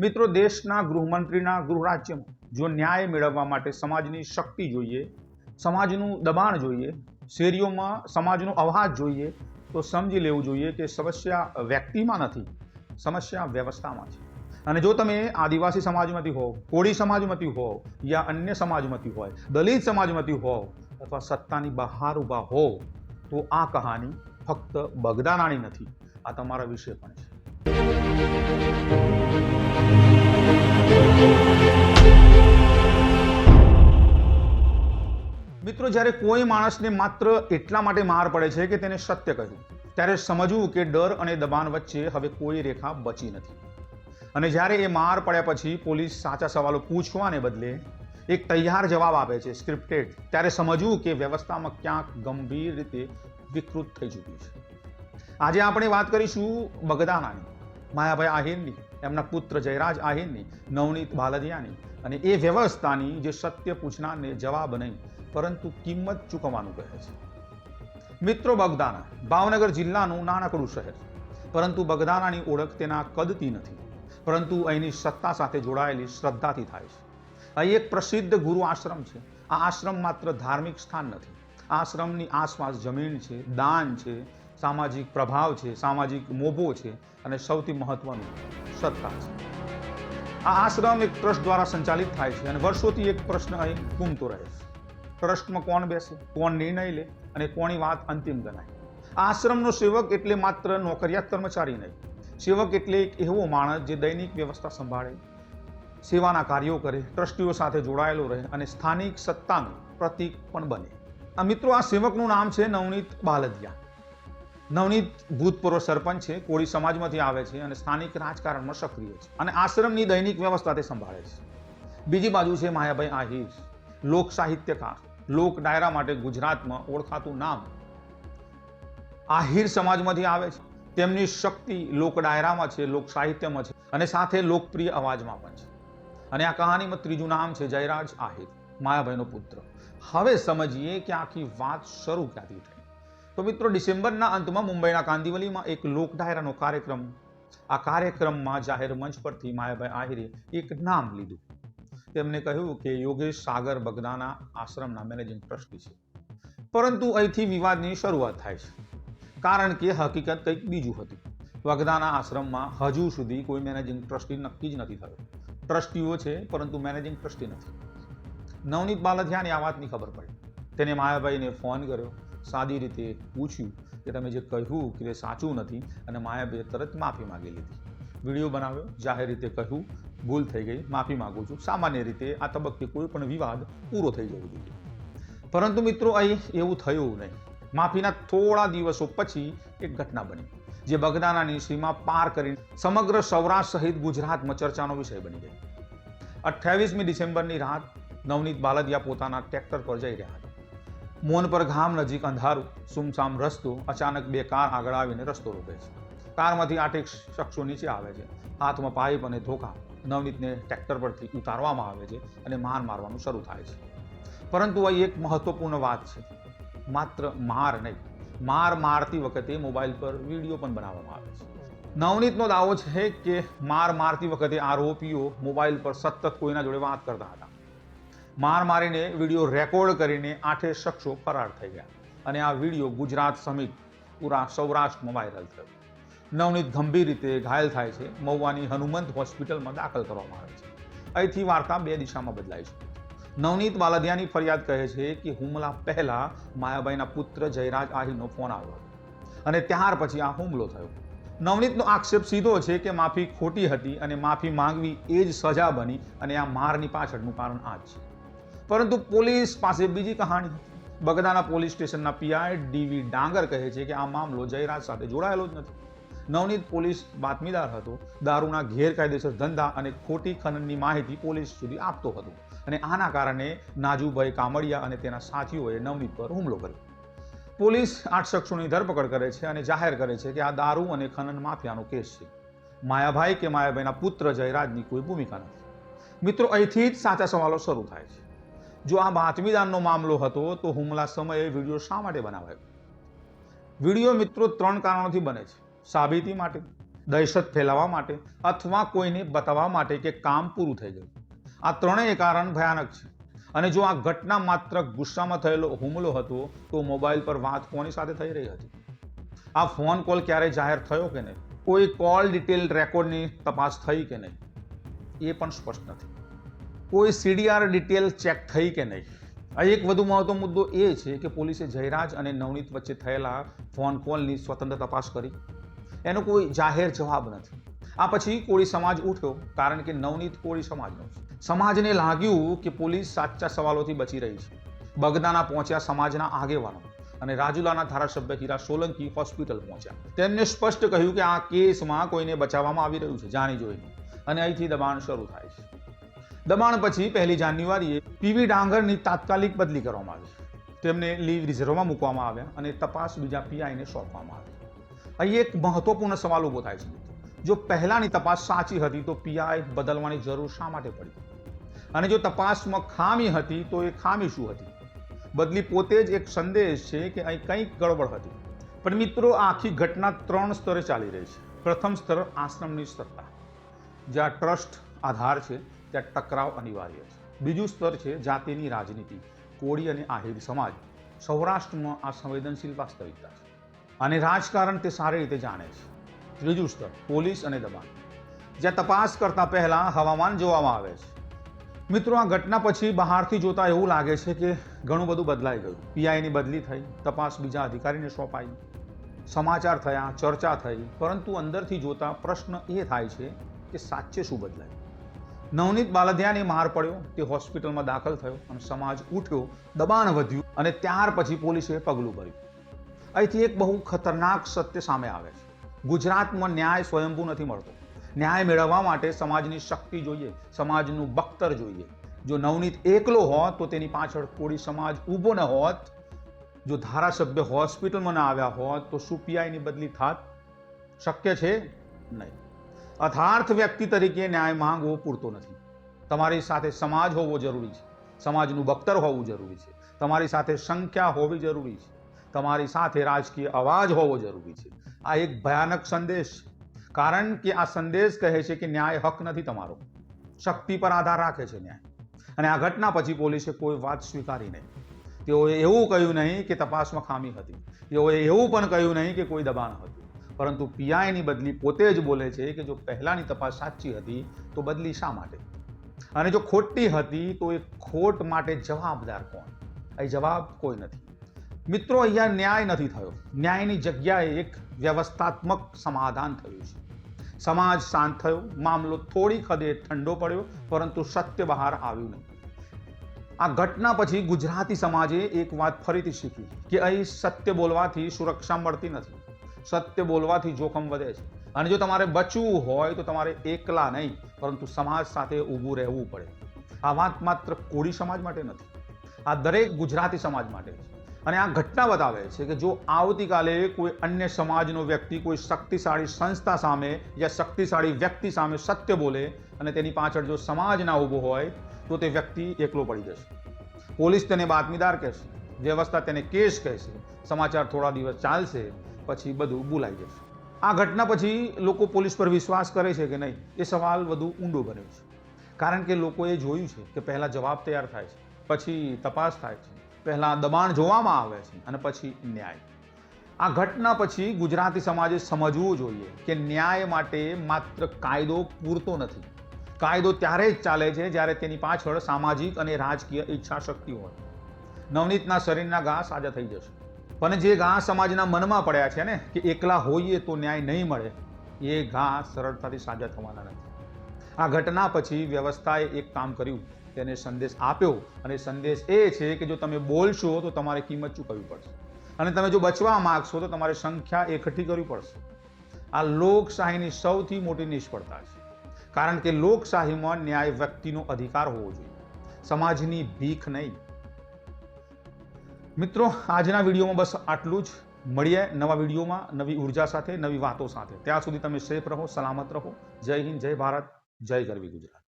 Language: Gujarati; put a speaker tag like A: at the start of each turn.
A: મિત્રો, દેશના ગૃહમંત્રીના ગૃહ જો ન્યાય મેળવવા માટે સમાજની શક્તિ જોઈએ, સમાજનું દબાણ જોઈએ, શેરીઓમાં સમાજનો અવાજ જોઈએ, તો સમજી લેવું જોઈએ કે સમસ્યા વ્યક્તિમાં નથી, સમસ્યા વ્યવસ્થામાં છે. અને જો તમે આદિવાસી સમાજમાંથી હોવ, કોળી સમાજમાંથી હોવ યા અન્ય સમાજમાંથી હોય, દલિત સમાજમાંથી હોવ અથવા સત્તાની બહાર ઊભા હોવ, તો આ કહાની ફક્ત બગદાનાની નથી, આ તમારા વિશે પણ છે. મિત્રો, જ્યારે કોઈ માણસને માત્ર એટલા માટે માર પડે છે કે તેને સત્ય કહ્યું, ત્યારે સમજવું કે ડર અને દબાણ વચ્ચે હવે કોઈ રેખા બચી નથી. અને જ્યારે એ માર પડ્યા પછી પોલીસ સાચા સવાલો પૂછવાને બદલે એક તૈયાર જવાબ આપે છે સ્ક્રિપ્ટેડ ત્યારે સમજવું કે વ્યવસ્થામાં ક્યાંક ગંભીર રીતે વિકૃત થઈ ચૂક્યું છે. આજે આપણે વાત કરીશું બગદાનાની માયાભાઈ આહિરની, એમના પુત્ર જયરાજ આહિરની, નવનીત બાલદિયાની અને એ વ્યવસ્થાની જે સત્ય પૂછનારને જવાબ નહીં, પરંતુ કિંમત ચૂકવવાનું કહે છે. મિત્રો બગદાના ભાવનગર જિલ્લાનું નાનકડું શહેર પરંતુ બગદાનાની ઓળખ તેના કદથી નથી, પરંતુ અહીંની સત્તા સાથે જોડાયેલી શ્રદ્ધાથી થાય છે. અહીં એક પ્રસિદ્ધ ગુરુ આશ્રમ છે, આ આશ્રમ માત્ર ધાર્મિક સ્થાન નથી, આશ્રમની આસપાસ જમીન છે, દાન છે સામાજિક પ્રભાવ છે, સામાજિક મોભો છે અને સૌથી મહત્વનું સત્તા છે. આ આશ્રમ એક ટ્રસ્ટ દ્વારા સંચાલિત થાય છે અને વર્ષોથી એક પ્રશ્ન અહીં ઘૂમતો રહે છે. ટ્રસ્ટમાં કોણ બેસે, કોણ નિર્ણય લે અને કોની વાત અંતિમ ગણાય? આશ્રમનો સેવક એટલે માત્ર નોકરિયાત કર્મચારી નહીં. સેવક એટલે એક એવો માણસ જે દૈનિક વ્યવસ્થા સંભાળે, સેવાના કાર્યો કરે, ટ્રસ્ટીઓ સાથે જોડાયેલો રહે અને સ્થાનિક સત્તાનું પ્રતીક પણ બને. આ મિત્રો, આ સેવકનું નામ છે નવનીત બાલદિયા. નવનીત ભૂતપૂર્વ સરપંચ છે, કોળી સમાજમાંથી આવે છે અને સ્થાનિક રાજકારણમાં સક્રિય છે અને આશ્રમની દૈનિક વ્યવસ્થા તે સંભાળે છે. બીજી બાજુ છે માયાભાઈ આહિર. લોક સાહિત્યકાર. લોક ડાયરા માટે ગુજરાતમાં ઓળખાતું નામ આહિર સમાજમાંથી આવે છે. તેમની શક્તિ લોક ડાયરામાં છે, લોક સાહિત્યમાં છે અને સાથે લોકપ્રિય અવાજમાં પણ છે. અને આ કહાનીમાં ત્રીજું નામ છે જયરાજ આહિર, માયાભાઈનો પુત્ર. હવે સમજીએ કે આખી વાત શરૂ ક્યાંથી થઈ? તો મિત્રો ડિસેમ્બરના અંતમાં મુંબઈના કાંદિવલીમાં એક લોક ડાયરાનો કાર્યક્રમ, આ કાર્યક્રમમાં જાહેર મંચ પરથી માયાભાઈ આહિરે એક નામ લીધું. તેમણે કહ્યું કે યોગેશ સાગર બગદાના આશ્રમના મેનેજિંગ ટ્રસ્ટી છે. પરંતુ અહીંથી વિવાદની શરૂઆત થાય છે. કારણ કે હકીકત કંઈક બીજું હતું. બગદાના આશ્રમમાં હજુ સુધી કોઈ મેનેજિંગ ટ્રસ્ટી નક્કી જ નથી થયો. ટ્રસ્ટીઓ છે, પરંતુ મેનેજિંગ ટ્રસ્ટી નથી. નવનીત બાલધિયાને આ વાતની ખબર પડી. તેને માયાભાઈને ફોન કર્યો. સાદી રીતે પૂછ્યું કે તમે જે કહ્યું કે તે સાચું નથી અને માયાભાઈએ તરત માફી માગી લીધી. વીડિયો બનાવ્યો, જાહેર રીતે કહ્યું, ભૂલ થઈ ગઈ, માફી માંગુ છું. સામાન્ય રીતે આ તબક્કે કોઈ પણ વિવાદ પૂરો થઈ જવો જોઈએ. પરંતુ મિત્રો, અહીં એવું થયું નહીં. માફીના થોડા દિવસો પછી એક ઘટના બની, જે બગદાનાની સીમા પાર કરી સમગ્ર સૌરાષ્ટ્ર સહિત ગુજરાતમાં ચર્ચાનો વિષય બની ગઈ. અઠ્યાવીસમી ડિસેમ્બરની રાત નવનીત બાલદિયા પોતાના ટ્રેક્ટર પર જઈ રહ્યા હતા. મોનપર ગામ નજીક અંધારું, સુમસામ રસ્તો, અચાનક બે કાર આગળ આવીને રસ્તો રોકે છે. કારમાંથી આઠેક શખ્સો નીચે આવે છે. હાથમાં પાઇપ અને ધોકા નવનીતને ટ્રેક્ટર પરથી ઉતારવામાં આવે છે અને માર મારવાનું શરૂ થાય છે. પરંતુ અહીં એક મહત્વપૂર્ણ વાત છે. માત્ર માર નહીં, માર મારતી વખતે મોબાઈલ પર વીડિયો પણ બનાવવામાં આવે છે. નવનીતનો દાવો છે કે માર મારતી વખતે આરોપીઓ મોબાઈલ પર સતત કોઈના જોડે વાત કરતા હતા. માર મારીને વીડિયો રેકોર્ડ કરીને આઠે શખ્સો ફરાર થઈ ગયા અને આ વીડિયો ગુજરાત સમિત પૂરા સૌરાષ્ટ્રમાં વાયરલ થયો. નવનીત ગંભીર રીતે ઘાયલ થાય છે. મહુવાની હનુમંત હોસ્પિટલમાં દાખલ કરવામાં આવે છે. અહીંથી વાર્તા બે દિશામાં બદલાય છે. નવનીત બાલદિયાની ફરિયાદ કહે છે કે હુમલા પહેલાં માયાભાઈના પુત્ર જયરાજ આહીનો ફોન આવ્યો અને ત્યાર પછી આ હુમલો થયો. નવનીતનો આક્ષેપ સીધો છે કે માફી ખોટી હતી અને માફી માંગવી એ જ સજા બની અને આ મારની પાછળનું કારણ આ જ છે. પરંતુ પોલીસ પાસે બીજી કહાણી. બગદાના પોલીસ સ્ટેશનના પીઆઈ ડીવી ડાંગર કહે છે કે આ મામલો જયરાજ સાથે જોડાયેલો જ નથી. નવનીત પોલીસ બાતમીદાર હતો. દારૂના ગેરકાયદેસર ધંધા અને ખોટી ખનનની માહિતી પોલીસ સુધી આપતો હતો અને આના કારણે નાજુભાઈ કામડિયા અને તેના સાથીઓએ નવનીત પર હુમલો કર્યો. પોલીસ આઠ શખ્સોની ધરપકડ કરે છે અને જાહેર કરે છે કે આ દારૂ અને ખનન માફિયાનો કેસ છે. માયાભાઈ કે માયાભાઈના પુત્ર જયરાજની કોઈ ભૂમિકા નથી. મિત્રો, અહીંથી જ સાચા સવાલો શરૂ થાય છે. જો આ બાતમીદારનો મામલો હતો, તો હુમલા સમયે વીડિયો શા માટે બનાવાયો? વીડિયો મિત્રો ત્રણ કારણોથી બને છે. સાબિતી માટે, દહેશત ફેલાવવા માટે, અથવા કોઈને બતાવવા માટે કે કામ પૂરું થઈ ગયું. આ ત્રણેય કારણ ભયાનક છે. અને જો આ ઘટના માત્ર ગુસ્સામાં થયેલો હુમલો હતો, તો મોબાઈલ પર વાત કોની સાથે થઈ રહી હતી. આ ફોન કોલ ક્યારે જાહેર થયો કે નહીં? કોઈ કોલ ડિટેલ રેકોર્ડની તપાસ થઈ કે નહીં? એ પણ સ્પષ્ટ નથી. કોઈ સીડીઆર ડિટેલ ચેક થઈ કે નહીં? આ એક વધુ મહત્વનો મુદ્દો એ છે કે પોલીસે જયરાજ અને નવનીત વચ્ચે થયેલા ફોન કોલની સ્વતંત્ર તપાસ કરી. એનો કોઈ જાહેર જવાબ નથી. આ પછી કોળી સમાજ ઉઠ્યો, કારણ કે નવનીત કોળી સમાજનો સમાજને લાગ્યું કે પોલીસ સાચા સવાલોથી બચી રહી છે. બગદાના પહોંચ્યા સમાજના આગેવાનો અને રાજુલાના ધારાસભ્ય હીરા સોલંકી હોસ્પિટલ પહોંચ્યા. તેમને સ્પષ્ટ કહ્યું કે આ કેસમાં કોઈને બચાવવામાં આવી રહ્યું છે, જાણી જોઈને. અને અહીંથી દબાણ શરૂ થાય. દબાણ પછી પહેલી જાન્યુઆરીએ પીવી ડાંગરની તાત્કાલિક બદલી કરવામાં આવી. તેમને લીવ રિઝર્વમાં મૂકવામાં આવ્યા અને તપાસ બીજા પીઆઈને સોંપવામાં આવી. અહીં એક મહત્વપૂર્ણ સવાલ ઊભો થાય છે જો પહેલાંની તપાસ સાચી હતી, તો પીઆઈ બદલવાની જરૂર શા માટે પડી? અને જો તપાસમાં ખામી હતી, તો એ ખામી શું હતી? બદલી પોતે જ એક સંદેશ છે કે અહીં કંઈક ગડબડ હતી. પણ મિત્રો, આખી ઘટના ત્રણ સ્તરે ચાલી રહી છે. પ્રથમ સ્તર આશ્રમની સત્તા. જ્યાં ટ્રસ્ટ આધાર છે ત્યાં ટકરાવ અનિવાર્ય છે. બીજું સ્તર છે જાતિની રાજનીતિ. કોળી અને આહિર સમાજ સૌરાષ્ટ્રમાં આ સંવેદનશીલ વાસ્તવિકતા છે. અને રાજકારણ તે સારી રીતે જાણે છે. ત્રીજું સ્તર, પોલીસ અને દબાણ. જ્યાં તપાસ કરતા પહેલાં હવામાન જોવામાં આવે છે. મિત્રો, આ ઘટના પછી બહારથી જોતા એવું લાગે છે કે ઘણું બધું બદલાઈ ગયું. પીઆઈની બદલી થઈ, તપાસ બીજા અધિકારીને સોંપાઈ. સમાચાર થયા, ચર્ચા થઈ, પરંતુ અંદરથી જોતા પ્રશ્ન એ થાય છે કે સાચે શું બદલાય? નવનીત બાલધિયાને માર પડ્યો, તે હોસ્પિટલમાં દાખલ થયો અને સમાજ ઉઠ્યો, દબાણ વધ્યું અને ત્યાર પછી પોલીસે પગલું ભર્યું. અહીંથી એક બહુ ખતરનાક સત્ય સામે આવે છે. ગુજરાતમાં ન્યાય સ્વયંભૂ નથી મળતો. ન્યાય મેળવવા માટે સમાજની શક્તિ જોઈએ, સમાજનું બખ્તર જોઈએ. જો નવનીત એકલો હોત, તો તેની પાછળ કોળી સમાજ ઊભો ન હોત. જો ધારાસભ્ય હોસ્પિટલમાં ન આવ્યા હોત, તો સુપીઆઈની બદલી થાત. શક્ય છે નહીં. અથાર્થ વ્યક્તિ તરીકે ન્યાય માંગવો પૂરતો નથી. તમારી સાથે સમાજ હોવો જરૂરી છે. સમાજનું બખ્તર હોવું જરૂરી છે. તમારી સાથે સંખ્યા હોવી જરૂરી છે. તમારી સાથે રાજકીય અવાજ હોવો જરૂરી છે. આ એક ભયાનક સંદેશ કારણ કે આ સંદેશ કહે છે કે ન્યાય હક નથી તમારો. શક્તિ પર આધાર રાખે છે ન્યાય. અને આ ઘટના પછી પોલીસે કોઈ વાત સ્વીકારી નહીં. તેઓએ એવું કહ્યું નહીં કે તપાસમાં ખામી હતી. તેઓએ એવું પણ કહ્યું નહીં કે કોઈ દબાણ હતું. પરંતુ પીઆઈની બદલી પોતે જ બોલે છે કે જો પહેલાંની તપાસ સાચી હતી, તો બદલી શા માટે? અને જો ખોટી હતી, તો એ ખોટ માટે જવાબદાર કોણ? અહીં જવાબ કોઈ નથી. મિત્રો, અહીંયા ન્યાય નથી થયો. ન્યાયની જગ્યાએ એક વ્યવસ્થાત્મક સમાધાન થયું છે. સમાજ શાંત થયો. મામલો થોડી હદે ઠંડો પડ્યો, પરંતુ સત્ય બહાર આવ્યું નહીં. આ ઘટના પછી ગુજરાતી સમાજે એક વાત ફરીથી શીખી કે અહીં સત્ય બોલવાથી સુરક્ષા મળતી નથી. સત્ય બોલવાથી જોખમ વધે છે. અને જો તમારે બચવું હોય તો તમારે એકલા નહીં, પરંતુ સમાજ સાથે ઊભું રહેવું પડે. આ વાત માત્ર કોળી સમાજ માટે નથી, આ દરેક ગુજરાતી સમાજ માટે છે. અને આ ઘટના બતાવે છે કે જો આવતીકાલે કોઈ અન્ય સમાજનો વ્યક્તિ, કોઈ શક્તિશાળી સંસ્થા સામે યા શક્તિશાળી વ્યક્તિ સામે સત્ય બોલે અને તેની પાછળ જો સમાજ ના ઊભો હોય, તો તે વ્યક્તિ એકલો પડી જશે. પોલીસ તેને બાતમીદાર કહેશે, વ્યવસ્થા તેને કેસ કહેશે, સમાચાર થોડા દિવસ ચાલશે પછી બધું ભૂલાઈ જશે. આ ઘટના પછી લોકો પોલીસ પર વિશ્વાસ કરે છે કે નહીં, એ સવાલ વધુ ઊંડો બને છે. કારણ કે લોકોએ જોયું છે કે પહેલાં જવાબ તૈયાર થાય છે, પછી તપાસ થાય છે, પહેલાં દબાણ જોવામાં આવે છે અને પછી ન્યાય. આ ઘટના પછી ગુજરાતી સમાજે સમજવું જોઈએ કે ન્યાય માટે માત્ર કાયદો પૂરતો નથી. કાયદો ત્યારે જ ચાલે છે જ્યારે તેની પાછળ સામાજિક અને રાજકીય ઈચ્છા શક્તિ હોય. નવનીતના શરીરના ઘા સાજા થઈ જશે. પણ જે ઘા સમાજના મનમાં પડ્યા છે ને, કે એકલા હોઈએ તો ન્યાય નહીં મળે, એ ઘા સરળતાથી સાજા થવાના નથી. આ ઘટના પછી વ્યવસ્થાએ એક કામ કર્યું, તેને સંદેશ આપ્યો, અને સંદેશ એ છે કે જો તમે બોલશો તો તમારે કિંમત ચૂકવવી પડશે. અને તમે જો બચવા માગશો તો તમારે સંખ્યા એકઠી કરવી પડશે. આ લોકશાહીની સૌથી મોટી નિષ્ફળતા છે. કારણ કે લોકશાહીમાં ન્યાય વ્યક્તિનો અધિકાર હોવો જોઈએ. સમાજની ભીખ નહીં. મિત્રો, આજના વિડીયોમાં બસ આટલું જ. મળીએ નવા વિડીયોમાં નવી ઊર્જા સાથે, નવી વાતો સાથે. ત્યાં સુધી તમે સેફ રહો, સલામત રહો. જય હિન્દ, જય ભારત, જય ગરવી ગુજરાત.